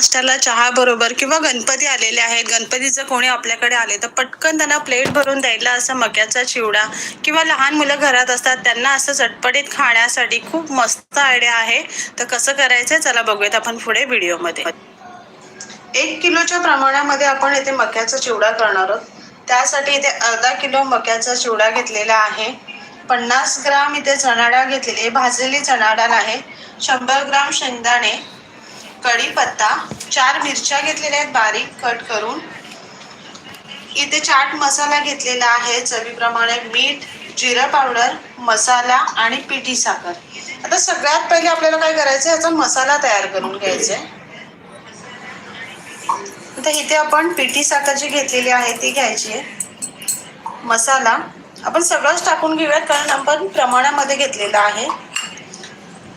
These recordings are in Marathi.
नाश्त्याला चहा बरोबर किंवा गणपती आलेले आहेत. गणपतीचं कोणी आपल्याकडे आले तर पटकन त्यांना प्लेट भरून द्यायला असं मक्याचा चिवडा किंवा लहान मुलं घरात असतात त्यांना असं चटपटीत खाण्यासाठी खूप मस्त आयडिया आहे. तर कसं करायचं चला बघूयात आपण पुढे व्हिडिओमध्ये. एक किलोच्या प्रमाणामध्ये आपण इथे मक्याचा चिवडा करणार आहोत. त्यासाठी इथे अर्धा किलो मक्याचा चिवडा घेतलेला आहे. पन्नास ग्राम इथे चणाडा घेतलेली आहे. भाजलेली चणाडाळ आहे. शंभर ग्राम शेंगदाणे कढीपत्ता चार मिरच्या घेतलेल्या आहेत बारीक कट करून. इथे चाट मसाला घेतलेला आहे चवीप्रमाणे मीठ जिरं पावडर मसाला आणि पिठी साखर. आता सगळ्यात पहिले आपल्याला काय करायचं याचा मसाला तयार करून घ्यायचा आहे. आता इथे आपण पिठी साखर जी घेतलेली आहे ती घ्यायची आहे. मसाला आपण सगळंच टाकून घेऊयात कारण आपण प्रमाणामध्ये घेतलेलं आहे.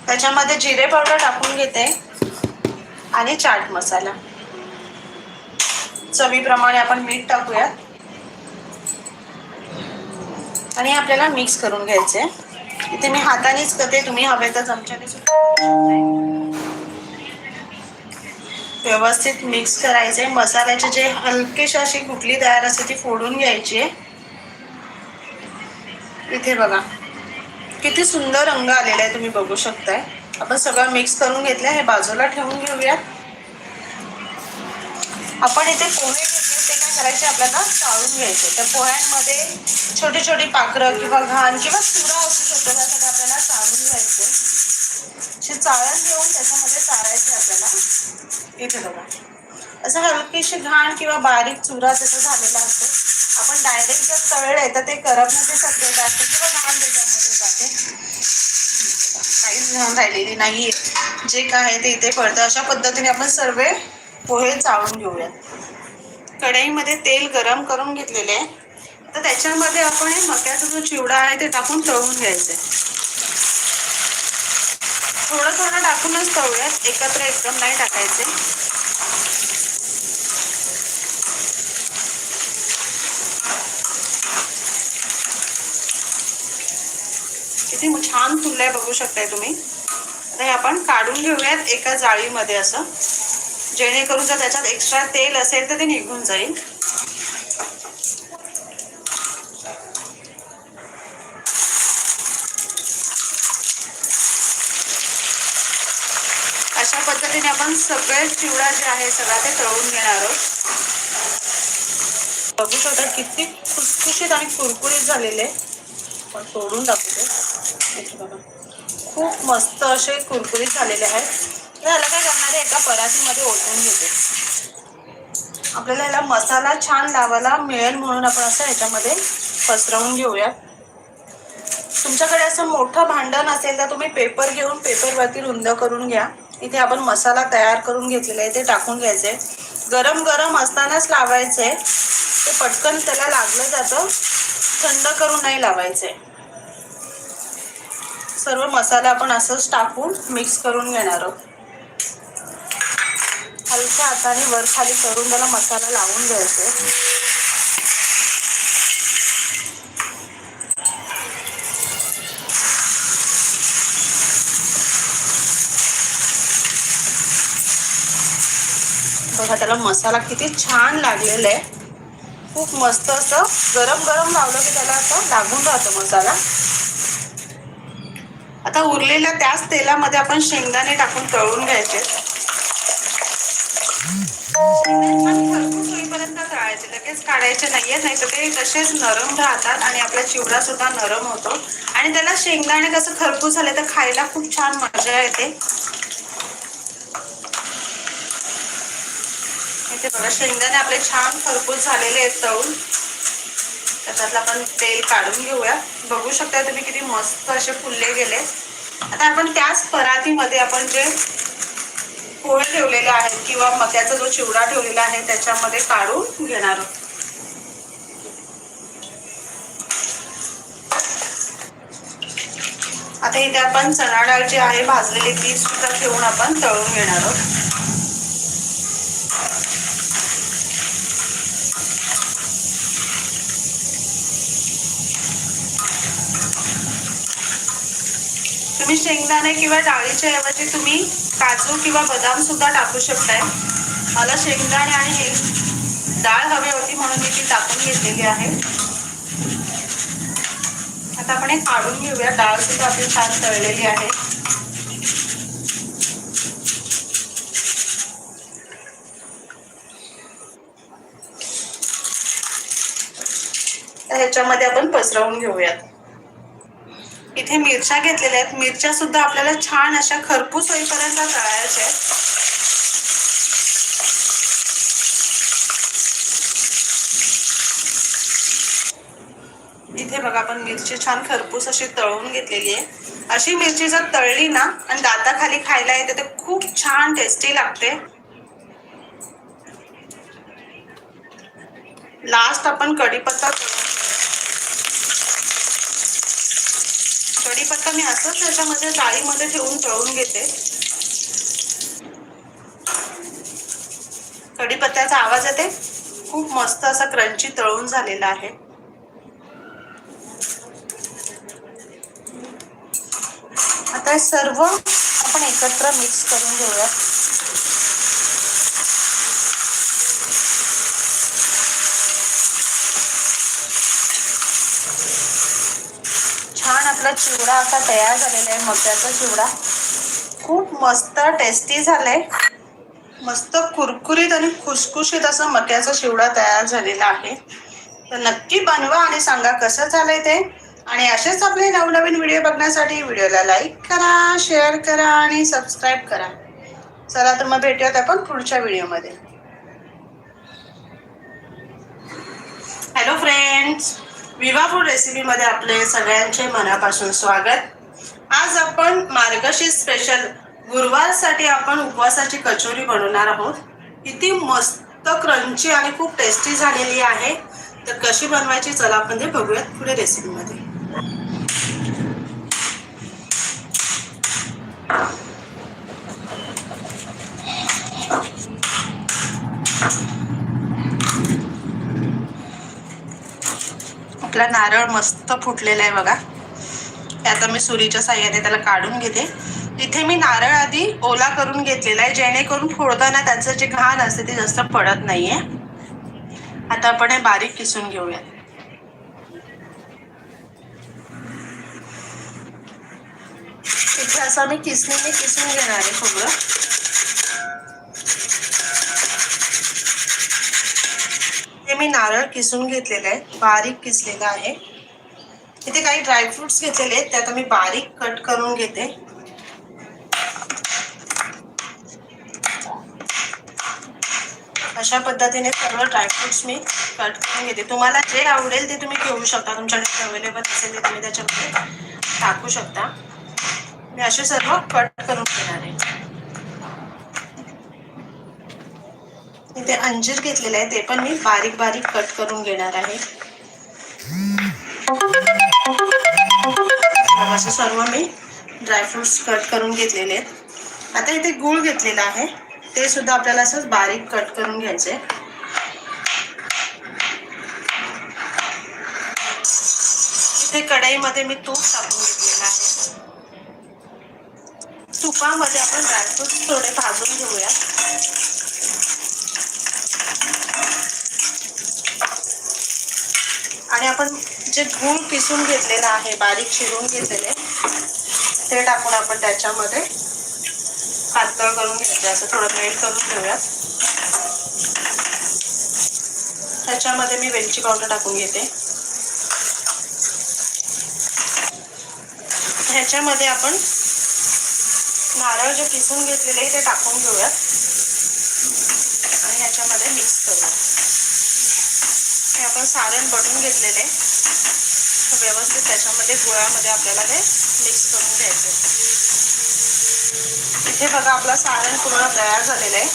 त्याच्यामध्ये जिरे पावडर टाकून घेते. आणि चाट मसाला. चवीप्रमाणे आपण मीठ टाकूयात. आणि आपल्याला मिक्स करून घ्यायचे. इथे मी हातानेच करते तुम्ही हवे तर चमच्याने व्यवस्थित मिक्स करायचे. मसाल्याचे जे हलकेशी अशी गुटली तयार असते ती फोडून घ्यायची. आहे इथे बघा. किती सुंदर रंग आलेला आहे तुम्ही बघू शकताय. आपण सगळं मिक्स करून घेतलं हे बाजूला ठेवून घेऊयात. आपण इथे पोहे घेतले ते काय करायचे आपल्याला चाळून घ्यायचे. तर पोह्यांमध्ये छोटी छोटी पाखरं किंवा घाण किंवा चुरा असू शकतो त्यासाठी आपल्याला चाळून घ्यायचे. चाळण घेऊन त्याच्यामध्ये चाळायचे आपल्याला. इथे बघा. असं हलकीशी घाण किंवा बारीक चुरा त्याचा झालेला असतो. आपण डायरेक्ट जर तळले तर ते करपण्याची शक्यता असते किंवा घाण त्याच्यामध्ये जाते. काहीच घेऊन राहिलेली नाहीये. जे काय आहे ते इथे पडतं. अशा पद्धतीने आपण सर्व पोहे चाळून घेऊयात कढईमध्ये तेल गरम करून घेतलेले आहे. तर त्याच्यामध्ये आपण हे मक्याचा जो चिवडा आहे ते टाकून तळून घ्यायचे. थोडं थोडं टाकूनच तळूयात. एकत्र एकदम नाही टाकायचे. किती छान फुललंय बघू शकताय तुम्ही. आता हे आपण काढून घेऊयात एका जाळीमध्ये असं. जेणेकरून जर त्याच्यात एक्स्ट्रा तेल असेल तर ते निघून जाईल. अशा पद्धतीने आपण सगळे चिवडा जे आहे सगळा ते तळून घेणार आहोत. बघू शकता किती खुसखुशीत आणि कुरकुरीत झालेले पण तोडून दाखवतो. इथे बघा खूप मस्त असे कुरकुरीत झालेले आहेत. याला काय करणार आहे? एका परातीमध्ये ओतून घेते. आपल्याला याला मसाला छान लावायला मिळेल म्हणून आपण असं याच्यामध्ये पसरवून घेऊया तुमच्याकडे असं मोठं भांडण असेल तर तुम्ही पेपर घेऊन पेपरवरती रुंद करून घ्या. इथे आपण मसाला तयार करून घेतलेला आहे. ते टाकून घ्यायचे. गरम गरम असतानाच लावायचे. ते पटकन त्याला लागलं जातं. थंड करून नाही लावायचे. सर्व मसाला आपण असंच टाकून मिक्स करून घेणार आहोत. हलक्या हाताने वर खाली करून त्याला मसाला लावून घ्यायचे. बघा त्याला मसाला किती छान लागलेला आहे. खूप मस्त असं गरम गरम लावलं की त्याला असं लागून राहतो मसाला. आता उरलेल्या त्याच तेलामध्ये आपण शेंगदाणे टाकून तळून घ्यायचे. होईपर्यंत तळायचे. लगेच काढायचे नाहीये नाही तर ते तसेच नरम राहतात आणि आपला चिवडा सुद्धा नरम होतो. आणि त्याला शेंगदाणे कसं खरपूस झाले तर खायला खूप छान मजा येते. इथे बघा शेंगदाणे आपले छान खरपूस झालेले आहेत तळून. त्याच्यातलं आपण तेल काढून घेऊया. बघू शकता तुम्ही किती मस्त असे फुलले गेले. आता आपण त्याच परातीमध्ये आपण जे पोहे ठेवलेले आहेत किंवा मक्याचा जो चिवडा ठेवलेला आहे त्याच्यामध्ये काढून घेणार आहोत. आता इथे आपण चणा डाळ जी आहे भाजलेली ती सुद्धा ठेवून आपण तळून घेणार आहोत. तुम्ही शेंगदाणे किंवा डाळीच्या ऐवजी तुम्ही काजू किंवा बदाम सुद्धा टाकू शकताय. मला शेंगदाणे आणि हे डाळ हवी होती म्हणून मी ती टाकून घेतलेली आहे. आता आपण हे काढून घेऊया. डाळ सुद्धा आपली छान तळलेली आहे. ह्याच्यामध्ये आपण पसरवून घेऊयात. इथे मिरच्या घेतलेल्या आहेत. मिरच्या सुद्धा आपल्याला छान अशा खरपूस होईपर्यंत तळायच्या आहेत. इथे बघा आपण मिरची छान खरपूस अशी तळून घेतलेली आहे. अशी मिरची जर तळली ना आणि दाताखाली खायला येते तर खूप छान टेस्टी लागते. लास्ट आपण कढीपत्ता तळून कढीपत्ता मी असंच त्याच्यामध्ये डाळीमध्ये ठेवून तळून घेते. कढीपत्त्याचा आवाज येते. खूप मस्त असा क्रंची तळून झालेला आहे. आता सर्व आपण एकत्र मिक्स करून घेऊया चिवडा असा तयार झालेला आहे मक्याचा चिवडा. खूप मस्त टेस्टी झालाय. मस्त कुरकुरीत आणि खुसखुशीत असा मक्याचा चिवडा तयार झालेला आहे. तर नक्की बनवा आणि सांगा कसं झालंय ते. आणि असेच आपले नवनवीन व्हिडिओ बघण्यासाठी व्हिडिओला लाईक करा शेअर करा आणि सबस्क्राईब करा. चला तर मग भेटूयात आपण पुढच्या व्हिडिओमध्ये हॅलो फ्रेंड्स विवाफूड रेसिपीमध्ये आपले सगळ्यांचे मनापासून स्वागत. आज आपण मार्गशीर्ष स्पेशल गुरुवारसाठी आपण उपवासाची कचोरी बनवणार आहोत. किती मस्त क्रंची आणि खूप टेस्टी झालेली आहे. तर कशी बनवायची चला आपण ते बघूयात पुढे रेसिपीमध्ये आपला नारळ मस्त फुटलेला आहे बघा. हे आता मी सुरीच्या साह्याने त्याला काढून घेते. इथे मी नारळ आधी ओला करून घेतलेला आहे. जेणेकरून फोडताना त्याचं जे घाण असते ते जास्त पडत नाहीये. आता आपण हे बारीक किसून घेऊया. इथे असं मी किसणीने किसून घेणार आहे खोबरं मी नारळ किसून घेतलेलं आहे. बारीक किसलेलं आहे. इथे काही ड्रायफ्रुट्स घेतलेले आहेत. त्यात मी बारीक कट करून घेते. अशा पद्धतीने सर्व ड्रायफ्रुट्स मी कट करून घेते. तुम्हाला जे आवडेल ते तुम्ही घेऊ शकता. तुमच्याकडे अवेलेबल असेल ते तुम्ही त्याच्यामध्ये टाकू शकता. मी असे सर्व कट करून घेणार आहे. इथे अंजीर घेतलेले आहे ते पण मी बारीक बारीक कट करून घेणार आहे. असं सर्व मी ड्रायफ्रुट्स कट करून घेतलेले आहेत. आता इथे गूळ घेतलेला आहे. ते सुद्धा आपल्याला असंच बारीक कट करून घ्यायचे इथे कढईमध्ये मी तूप टाकून घेतलेलं आहे. तुपामध्ये आपण ड्रायफ्रुट्स थोडे भाजून घेऊया आणि आपण जे गूळ किसून घेतलेलं आहे बारीक चिरून घेतलेले ते टाकून आपण त्याच्यामध्ये पातळ करून घ्यायचं. असं थोडं मेल्ट करून घेऊयात. त्याच्यामध्ये मी वेलची पावडर टाकून घेते. ह्याच्यामध्ये आपण नारळ जे किसून घेतलेले ते टाकून घेऊयात. आणि ह्याच्यामध्ये मिक्स करूया हे आपण सारण बनवून घेतलेले आहे. व्यवस्थित त्याच्यामध्ये गुळामध्ये आपल्याला ते मिक्स करून घ्यायचे इथे बघा आपला सारण पूर्ण तयार झालेलं आहे.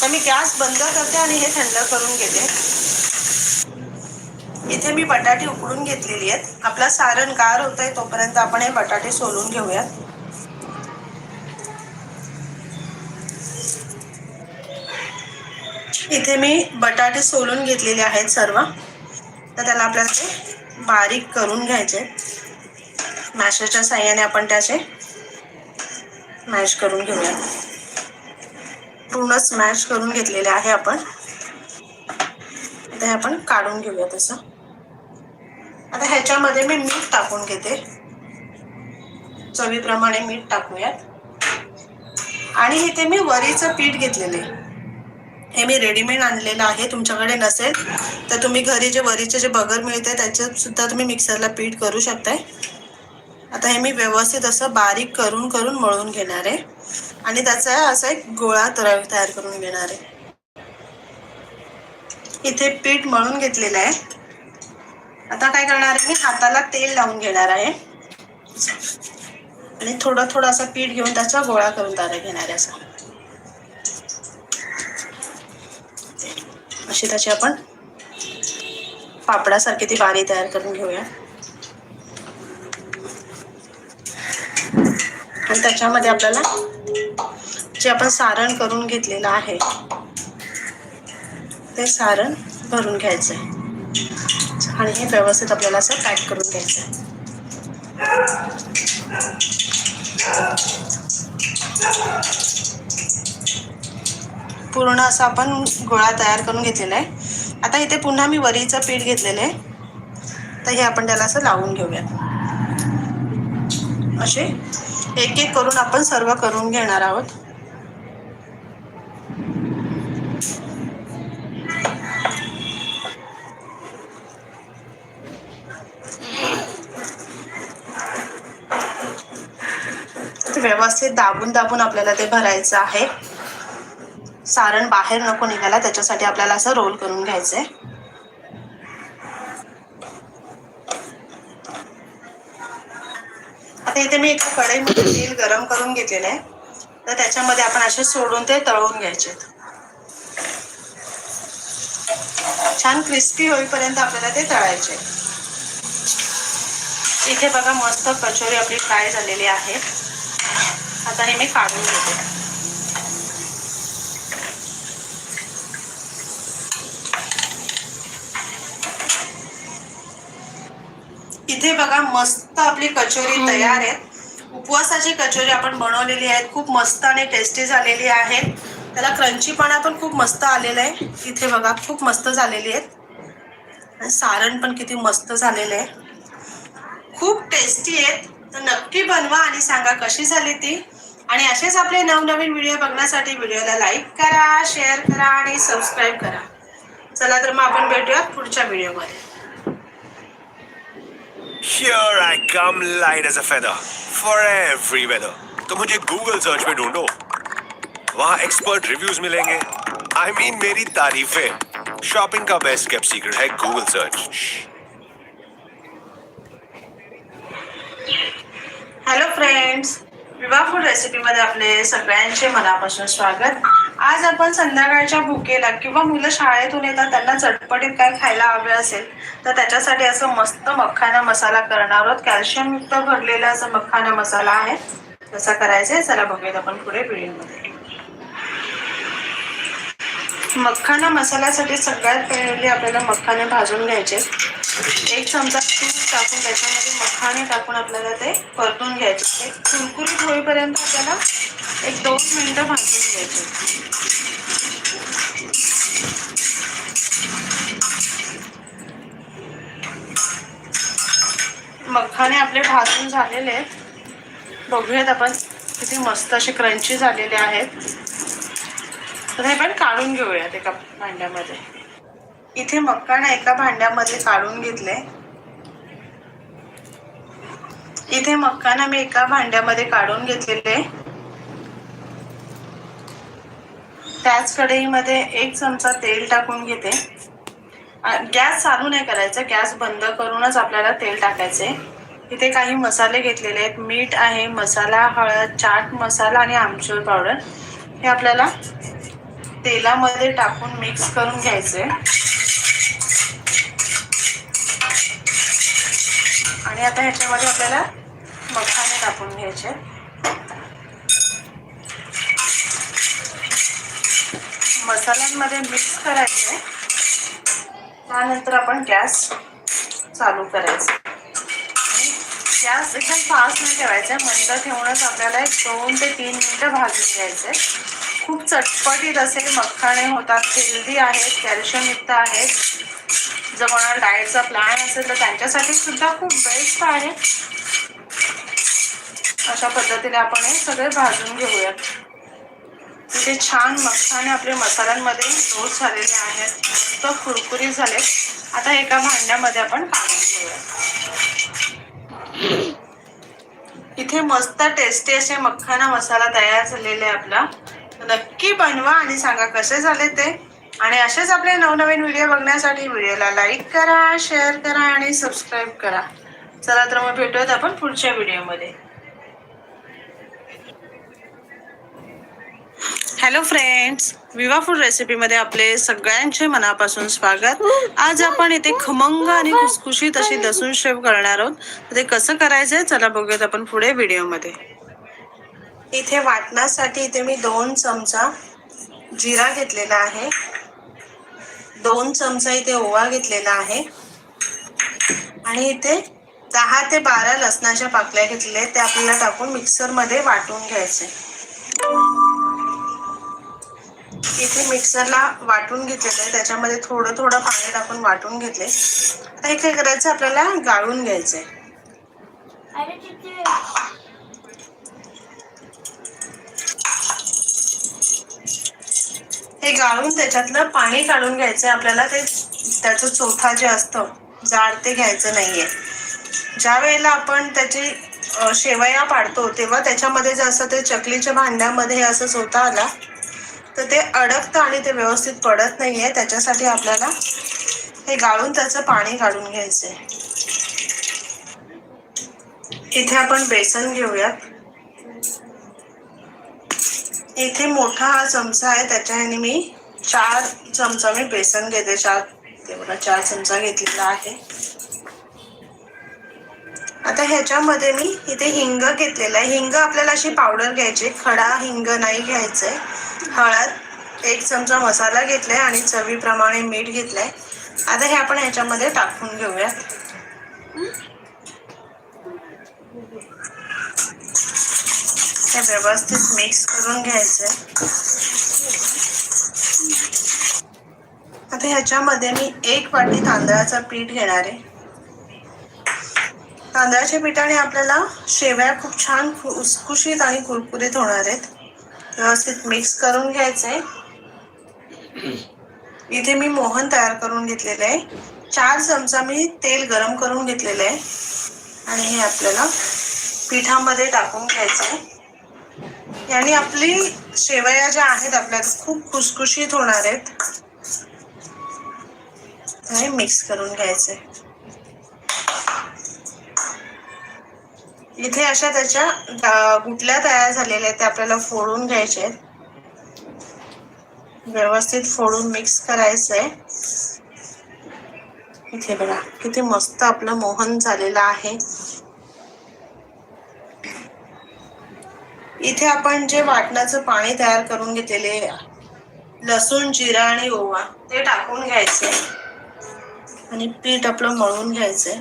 तर मी गॅस बंद करते आणि हे थंड करून घेते. इथे मी बटाटे उकडून घेतलेली आहेत. आपला सारण गार होत आहे तोपर्यंत आपण हे बटाटे सोलून घेऊयात. इथे मी बटाटे सोलून घेतलेले आहेत सर्व. तर त्याला आपल्याला ते बारीक करून घ्यायचे. मॅशरच्या साह्याने आपण त्याचे मॅश करून घेऊया. पूर्ण स्मॅश करून घेतलेले आहे आपण. ते आपण काढून घेऊया तसं. आता ह्याच्यामध्ये मी मीठ टाकून घेते. चवीप्रमाणे मीठ टाकूयात. आणि इथे मी वरीचं पीठ घेतलेले. हे मी रेडीमेड आणलेलं आहे तुमच्याकडे नसेल तर तुम्ही घरी जे वरीचे जे बगर मिळते त्याच्यात सुद्धा तुम्ही मिक्सरला पीठ करू शकताय. आता हे मी व्यवस्थित असं बारीक करून करून मळून घेणार आहे. आणि त्याचा असा एक गोळा तर तयार करून घेणार आहे. इथे पीठ मळून घेतलेलं आहे. आता काय करणार आहे मी? हाताला तेल लावून घेणार आहे. आणि थोडं थोडं असं पीठ घेऊन त्याचा गोळा करून तयार घेणार आहे असा. अशी त्याची आपण पापडासारखी ती बारी तयार करून घेऊया. आणि त्याच्यामध्ये आपल्याला जे आपण सारण करून घेतलेलं आहे ते सारण भरून घ्यायचं आहे आणि हे व्यवस्थित आपल्याला असं पॅक करून घ्यायचं आहे पूर्ण असं आपण गोळा तयार करून घेतलेला आहे. आता इथे पुन्हा मी वरीचं पीठ घेतलेलं आहे. तर हे आपण त्याला असं लावून घेऊयात. असे एक एक करून आपण सर्व करून घेणार आहोत. व्यवस्थित दाबून दाबून आपल्याला ते भरायचं आहे. सारण बाहेर नको निघायला त्याच्यासाठी आपल्याला असं रोल करून घ्यायचंय. आता इथे मी एका कढईमध्ये तेल गरम करून घेतलेलं आहे. तर त्याच्यामध्ये आपण असे सोडून ते तळून घ्यायचे छान क्रिस्पी होईपर्यंत आपल्याला ते तळायचे इथे बघा मस्त कचोरी आपली फ्राय झालेली आहे. आता हे मी काढून घेते. इथे बघा मस्त आपली कचोरी तयार आहे. उपवासाची कचोरी आपण बनवलेली आहे. खूप मस्त आणि टेस्टी झालेली आहे. त्याला क्रंचीपणा पण खूप मस्त आलेला आहे. इथे बघा खूप मस्त झालेली आहेत. आणि सारण पण किती मस्त झालेलं आहे. खूप टेस्टी आहेत. तर नक्की बनवा आणि सांगा कशी झाली ती. आणि असेच आपले नवनवीन व्हिडिओ बघण्यासाठी व्हिडिओला लाईक करा शेअर करा आणि सबस्क्राईब करा. चला तर मग आपण भेटूयात पुढच्या व्हिडिओमध्ये Here I come light as a feather for every weather. तो मुझे Google सर्च पे ढूंढो। वहाँ एक्सपर्ट रिव्यूज मिलेंगे। आई I मीन mean, मेरी तारीफें शॉपिंग का बेस्ट केप सीक्रेट है गूगल सर्च हॅलो फ्रेंड्स विवाह फूड रेसिपीमध्ये आपले सगळ्यांचे मनापासून स्वागत. आज आपण संध्याकाळच्या भुकेला किंवा मुलं शाळेतून येतात त्यांना चटपटीत काय खायला हवे असेल तर त्याच्यासाठी असं मस्त मखाना मसाला करणार आहोत. कॅल्शियमयुक्त भरलेला असं मखाना मसाला आहे. तसा करायचा आहे. चला बघूयात आपण पुढे व्हिडिओमध्ये. मखाना मसाल्यासाठी सगळ्यात पहिले आपल्याला मखाने भाजून घ्यायचे. एक चमचा तूप टाकून त्याच्यामध्ये मखाने टाकून आपल्याला ते परतून घ्यायचे. एक कुरकुरीत होईपर्यंत आपल्याला एक दोन मिनटं भाजून घ्यायचे. मखाने आपले भाजून झालेले आहेत. बघूयात आपण किती मस्त असे क्रंची झालेले आहेत. तर हे पण काढून घेऊयात एका भांड्यामध्ये. इथे मक्काना एका भांड्यामध्ये काढून घेतले. इथे मक्काना मी एका भांड्यामध्ये काढून घेतलेले. त्याच कढईमध्ये एक चमचा तेल टाकून घेते. गॅस चालू नाही करायचा गॅस बंद करूनच आपल्याला तेल टाकायचे. इथे काही मसाले घेतलेले आहेत. मीठ आहे मसाला हळद चाट मसाला आणि आमचूर पावडर. हे आपल्याला तेलामध्ये टाकून मिक्स करून घ्यायचे. आणि आता ह्याच्यामध्ये आपल्याला मखाने टाकून घ्यायचे. मसाल्यांमध्ये मिक्स करायचे. त्यानंतर आपण गॅस चालू करायचा. गॅस एकदम फास्ट नाही ठेवायचा. मंद ठेवूनच आपल्याला एक दोन ते तीन मिनिटं भाजून घ्यायचे. खूप चटपटीत असे मखाणे होतात. हेल्दी आहेत कॅल्शियमयुक्त आहेत. जर कोणाला डाएटचा प्लॅन असेल तर त्यांच्यासाठी सुद्धा खूप बेस्ट आहे. अशा पद्धतीने आपण हे सगळे भाजून घेऊयात. तिथे छान मखाने आपले मसाल्यांमध्ये रोज झालेले आहेत. मस्त कुरकुरी झाले. आता एका भांड्यामध्ये आपण काढून घेऊया इथे मस्त टेस्टी असे मखाना मसाला तयार झालेले आहे आपला. नक्की बनवा आणि सांगा कसे झाले ते. आणि असेच आपले नवनवीन व्हिडिओ बघण्यासाठी व्हिडिओला लाईक करा शेअर करा आणि सबस्क्राईब करा. चला तर मग भेटूयात आपण पुढच्या व्हिडिओमध्ये. हॅलो फ्रेंड्स विवा फूड रेसिपीमध्ये आपले सगळ्यांचे मनापासून स्वागत. आज आपण इथे खमंग आणि खुसखुशीत अशी लसूण शेव करणार आहोत. ते कसं करायचंय? चला बघूयात आपण पुढे व्हिडिओमध्ये. इथे वाटण्यासाठी इथे मी दोन चमचा जिरा घेतलेला आहे. दोन चमचा इथे ओवा घेतलेला आहे. आणि इथे दहा ते बारा लसणाच्या पाकल्या घेतलेल्या आहेत. ते आपल्याला टाकून मिक्सरमध्ये वाटून घ्यायचे. इथे मिक्सरला वाटून घेतलेलं आहे. त्याच्यामध्ये थोडं थोडं पाणी टाकून वाटून घेतले. आता हे काय करायचं? आपल्याला गाळून घ्यायचंय. हे गाळून त्याच्यातलं पाणी काढून घ्यायचंय. आपल्याला ते त्याचं चोथा जे असतं जाड ते घ्यायचं नाहीये. ज्या वेळेला आपण त्याची शेवया पाडतो तेव्हा त्याच्यामध्ये जे असं ते चकलीच्या भांड्यामध्ये हे असं चोथा आला तर ते अडकतं आणि ते व्यवस्थित पडत नाहीये. त्याच्यासाठी आपल्याला हे गाळून त्याचं पाणी काढून घ्यायचंय. इथे आपण बेसन घेऊयात. इथे मोठा हा चमचा आहे त्याच्या ह्याने मी चार चमचा मी बेसन घेते चार तेवढा चार चमचा घेतलेला आहे. आता ह्याच्यामध्ये मी इथे हिंग घेतलेला आहे. हिंग आपल्याला अशी पावडर घ्यायची खडा हिंग नाही घ्यायचंय. हळद एक चमचा मसाला घेतलाय आणि चवीप्रमाणे मीठ घेतलंय. आता हे आपण ह्याच्यामध्ये टाकून घेऊयात. हे व्यवस्थित मिक्स करून घ्यायचंय. आता ह्याच्यामध्ये मी एक वाटी तांदळाचं पीठ घेणार आहे. तांदळाच्या पिठाने आपल्याला शेवया खूप छान खुसखुशीत आणि कुरकुरीत होणार आहेत. व्यवस्थित मिक्स करून घ्यायचंय. इथे मी मोहन तयार करून घेतलेलं आहे. चार चमचा मी तेल गरम करून घेतलेलं आहे. आणि हे आपल्याला पिठामध्ये टाकून घ्यायचं आहे याने आपली शेवया ज्या आहेत आपल्या खूप खुसखुशीत होणार आहेत. हे मिक्स करून घ्यायचे. इथे अशा त्याच्या गुटल्या तयार झालेल्या आहेत त्या आपल्याला फोडून घ्यायचे आहेत. व्यवस्थित फोडून मिक्स करायचंय. इथे बघा किती मस्त आपलं मोहन झालेलं आहे. इथे आपण जे वाटणाचं पाणी तयार करून घेतलेले लसूण जिरा आणि ओवा ते टाकून घ्यायचे. आणि पीठ आपलं मळून घ्यायचंय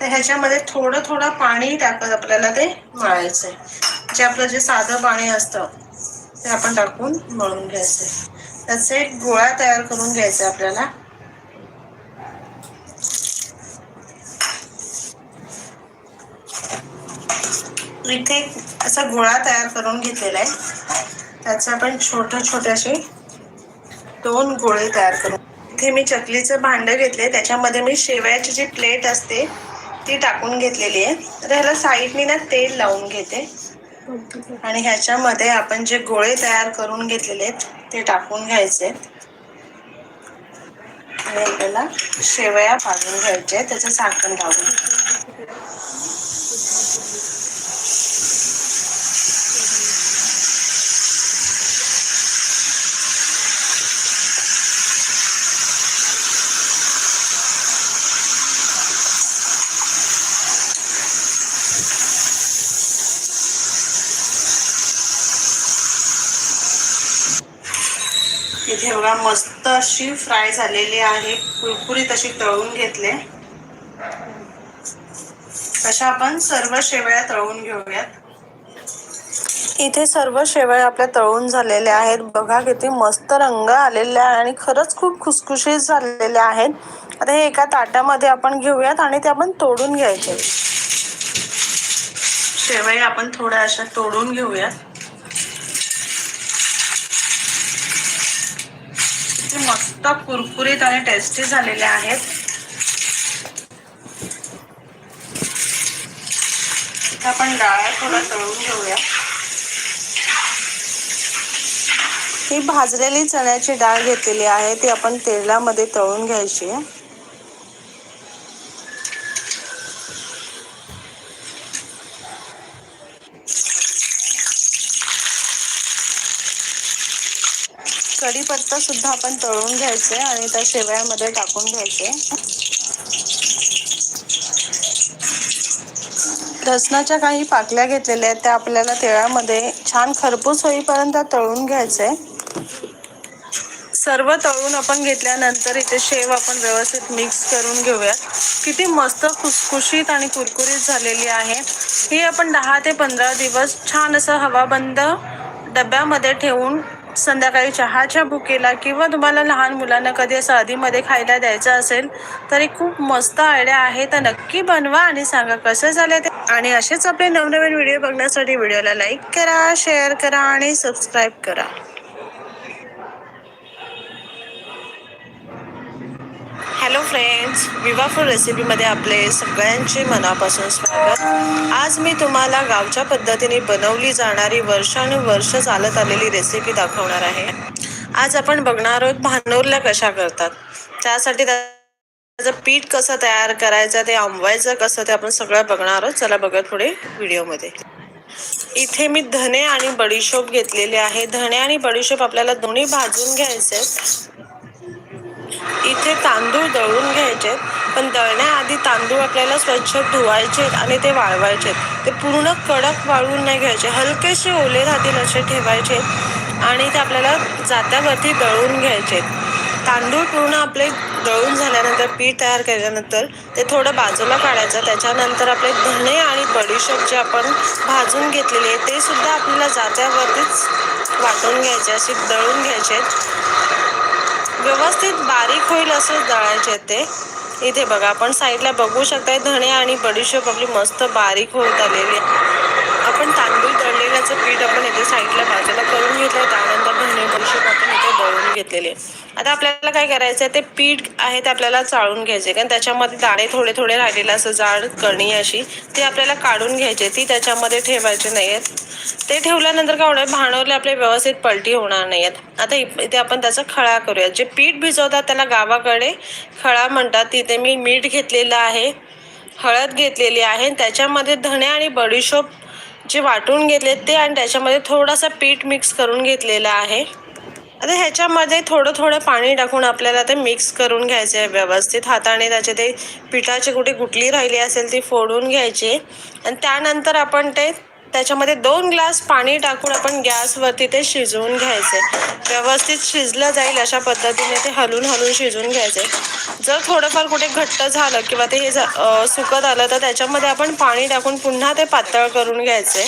तर ह्याच्यामध्ये थोडं थोडं पाणी टाकत आपल्याला ते मळायचंय जे आपलं जे साधं पाणी असतं ते आपण टाकून मळून घ्यायचंय त्याचे एक गोळा तयार करून घ्यायचा आपल्याला. इथे असा गोळा तयार करून घेतलेला आहे. त्याचे आपण छोटे छोटे असे दोन गोळे तयार करून इथे मी चकलीचं भांड घेतले. त्याच्यामध्ये मी शेवयाची जी प्लेट असते ती टाकून घेतलेली आहे. तर ह्याला साईडनी ना तेल लावून घेते. आणि ह्याच्यामध्ये आपण जे गोळे तयार करून घेतलेले आहेत ते टाकून घ्यायचे आणि आपल्याला शेवया भाजून घ्यायचे त्याचं साखर लावून इथे बघा मस्त अशी फ्राय झालेली आहे. कुरकुरीत अशी तळून घेतले. तशा आपण सर्व शेवया तळून घेऊयात. इथे सर्व शेवया आपल्या तळून झालेल्या आहेत. बघा किती मस्त रंग आलेले आहे आणि खरंच खूप खुसखुशीत झालेल्या आहेत. आता हे एका ताटामध्ये आपण घेऊयात आणि ते आपण तोडून घ्यायचे. शेवया आपण थोड्या अशा तोडून घेऊयात. मस्त कुरकुरीत आणि टेस्टी झालेल्या आहेत. आपण डाळ थोडा तळून घेऊया. ही भाजलेली चण्याची डाळ घेतलेली आहे ती आपण तेलामध्ये तळून घ्यायची. आहे कढीपत्ता सुद्धा आपण तळून घ्यायचे आणि त्या शेवयामध्ये टाकून घ्यायचे. लसणाच्या काही पाकल्या घेतलेल्या आहेत त्या आपल्याला तेळामध्ये छान खरपूस होईपर्यंत तळून घ्यायचे. सर्व तळून आपण घेतल्यानंतर इथे शेव आपण व्यवस्थित मिक्स करून घेऊयात. किती मस्त खुसखुशीत आणि कुरकुरीत झालेली आहे. ही आपण दहा ते पंधरा दिवस छान असं हवाबंद डब्यामध्ये ठेवून संध्याकाळी चहाच्या बुकेला किंवा तुम्हाला लहान मुलांना कधी असं आधीमध्ये खायला द्यायचं असेल तरी खूप मस्त आयडिया आहे. तर नक्की बनवा आणि सांगा कसं झालं ते. आणि असेच आपले नवनवीन व्हिडिओ बघण्यासाठी व्हिडिओला लाईक करा शेअर करा आणि सबस्क्राईब करा. हॅलो फ्रेंड्स विवा फूड रेसिपीमध्ये आपले सगळ्यांचे मनापासून स्वागत. आज मी तुम्हाला गावच्या पद्धतीने बनवली जाणारी वर्षानुवर्ष चालत आलेली रेसिपी दाखवणार आहे. आज आपण बघणार आहोत भानोरल्या कशा करतात. त्यासाठी त्याचं पीठ कसं तयार करायचं ते आंबवायचं कसं ते आपण सगळं बघणार आहोत. चला बघत पुढे व्हिडिओमध्ये. इथे मी धने आणि बडीशोप घेतलेले आहे. धने आणि बडीशोप आपल्याला दोन्ही भाजून घ्यायचे आहेत इथे तांदूळ दळून घ्यायचे पण दळण्याआधी तांदूळ आपल्याला स्वच्छ धुवायचे आणि ते वाळवायचे ते पूर्ण कडक वाळवून नाही घ्यायचे हलकेसे ओले राहतील असे ठेवायचे आणि ते आपल्याला जात्यावरती दळून घ्यायचे तांदूळ पूर्ण आपले दळून झाल्यानंतर पीठ तयार केल्यानंतर ते थोडं बाजूला काढायचं त्याच्यानंतर आपले धणे आणि बडीशेप जे आपण भाजून घेतलेले आहे ते सुद्धा आपल्याला जात्यावरतीच वाटून घ्यायचे असे दळून घ्यायचे व्यवस्थित बारीक होईल असंच दळायचे ते इथे बघा आपण साईडला बघू शकताय धणे आणि बडीशोप आपली मस्त बारीक होत आलेली आहे. आपण तांदूळ पीठ आपण इथे साईडला बाजूला करून घेतलं त्यानंतर धणे बडीशोप आपण इथे दळून घेतलेले आता आपल्याला काय करायचं आहे ते पीठ आहे ते आपल्याला चाळून घ्यायचे कारण त्याच्यामध्ये दाणे थोडे थोडे राहिलेले असं जाड कणी अशी ती आपल्याला काढून घ्यायची ती त्याच्यामध्ये ठेवायची नाही आहेत. ते ठेवल्यानंतर काय होणार भांडवले आपले व्यवस्थित पलटी होणार नाही आहेत. आता इथे आपण त्याचा खळा करूया जे पीठ भिजवतात त्याला गावाकडे खळा म्हणतात तिथे मी मीठ घेतलेलं आहे हळद घेतलेली आहे त्याच्यामध्ये धणे आणि बडीशोप जे वाटून घेतले ते आणि त्याच्यामध्ये थोडासा पीठ मिक्स करून घेतलेला आहे. आता ह्याच्यामध्ये थोडं थोडं पाणी टाकून आपल्याला ते मिक्स करून घ्यायचे आहे व्यवस्थित. हाताने त्याचे ते पिठाची कुठे गुटली राहिली असेल ती फोडून घ्यायची. आणि त्यानंतर आपण ते त्याच्यामध्ये दोन ग्लास पाणी टाकून आपण गॅसवरती ते शिजवून घ्यायचे. व्यवस्थित शिजलं जाईल अशा पद्धतीने ते हलून हलून शिजवून घ्यायचे. जर थोडंफार कुठे घट्ट झालं किंवा ते हे झा- सुकत आलं तर त्याच्यामध्ये आपण पाणी टाकून पुन्हा ते पातळ करून घ्यायचे.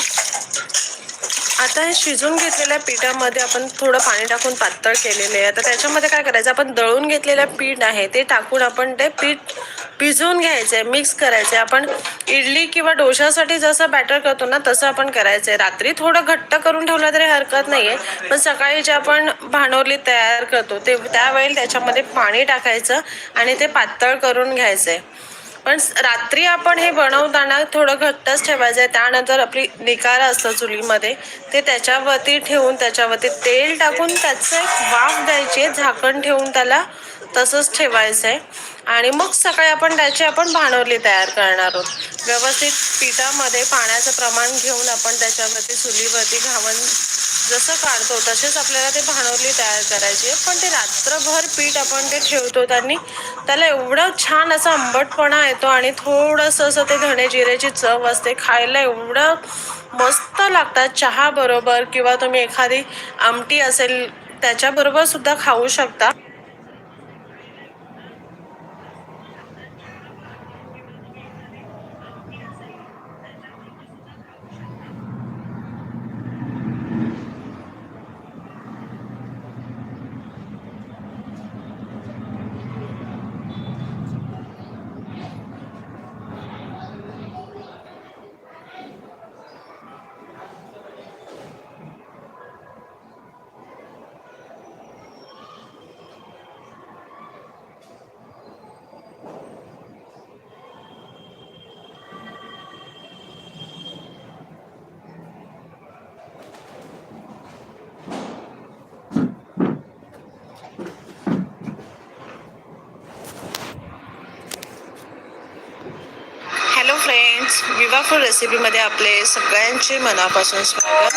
आता हे शिजून घेतलेल्या पिठामध्ये आपण थोडं पाणी टाकून पातळ केलेले आहे. आता त्याच्यामध्ये काय करायचं आपण दळून घेतलेलं पीठ आहे ते टाकून आपण ते पीठ भिजवून घ्यायचं आहे मिक्स करायचं आहे आपण इडली किंवा डोशासाठी जसं बॅटर करतो ना तसं आपण करायचं आहे रात्री थोडं घट्ट करून ठेवलं तरी हरकत नाही आहे पण सकाळी जे आपण भांडवली तयार करतो ते त्यावेळी त्याच्यामध्ये पाणी टाकायचं आणि ते पातळ करून घ्यायचं आहे पण रात्री आपण हे बनवताना थोडं घट्टच ठेवायचं आहे. त्यानंतर आपली निकार असतं चुलीमध्ये. ते त्याच्यावरती ठेवून त्याच्यावरती तेल टाकून त्याचं एक वाफ द्यायची आहे. झाकण ठेवून त्याला तसंच ठेवायचं आहे. आणि मग सकाळी आपण त्याची आपण भांडवली तयार करणार आहोत. व्यवस्थित पिठामध्ये पाण्याचं प्रमाण घेऊन आपण त्याच्यावरती चुलीवरती घावण जसं काढतो तसेच आपल्याला ते भाणवली तयार करायची पण ते रात्रभर पीठ आपण ते ठेवतो त्यांनी. त्याला एवढं छान असा आंबटपणा येतो आणि थोडंसं असं ते धणे जिऱ्याची चव असते. खायला एवढं मस्त लागतात चहा बरोबर किंवा तुम्ही एखादी आमटी असेल त्याच्याबरोबर सुद्धा खाऊ शकता. विवा फूड रेसिपीमध्ये आपले सगळ्यांचे मनापासून स्वागत.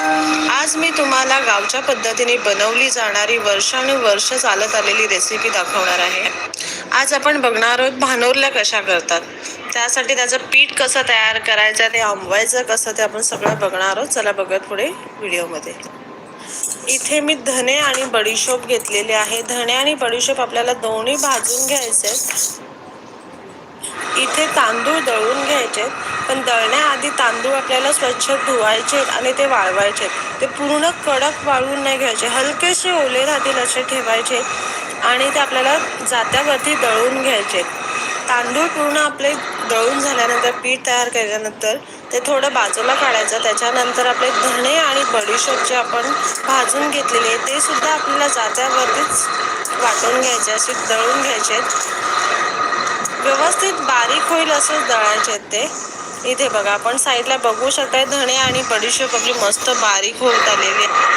आज मी तुम्हाला गावच्या पद्धतीने बनवली जाणारी वर्षानुवर्ष चालत आलेली रेसिपी दाखवणार आहे. आज आपण बघणार आहोत भानोरल्या कशा करतात. त्यासाठी त्याचं पीठ कसं तयार करायचं ते आंबवायचं कसं ते आपण सगळं बघणार आहोत. चला बघत पुढे व्हिडिओमध्ये. इथे मी धने आणि बडीशोप घेतलेले आहे. धने आणि बडीशोप आपल्याला दोन्ही भाजून घ्यायचे आहेत. इथे तांदूळ दळून घ्यायचे पण दळण्याआधी तांदूळ आपल्याला स्वच्छ धुवायचे आणि ते वाळवायचे ते पूर्ण कडक वाळवून नाही घ्यायचे हलकेसे ओले राहतील असे ठेवायचे आणि ते आपल्याला जात्यावरती दळून घ्यायचे तांदूळ पूर्ण आपले दळून झाल्यानंतर पीठ तयार केल्यानंतर ते थोडं बाजूला काढायचं त्याच्यानंतर आपले धणे आणि बडीशोप जे आपण भाजून घेतलेले ते सुद्धा आपल्याला जात्यावरतीच वाटून घ्यायचे असे दळून घ्यायचे व्यवस्थित बारीक होईल असंच दळायचे ते. इथे बघा आपण साईडला बघू शकताय धणे आणि बडीशेप आपली मस्त बारीक होत आलेली आहे.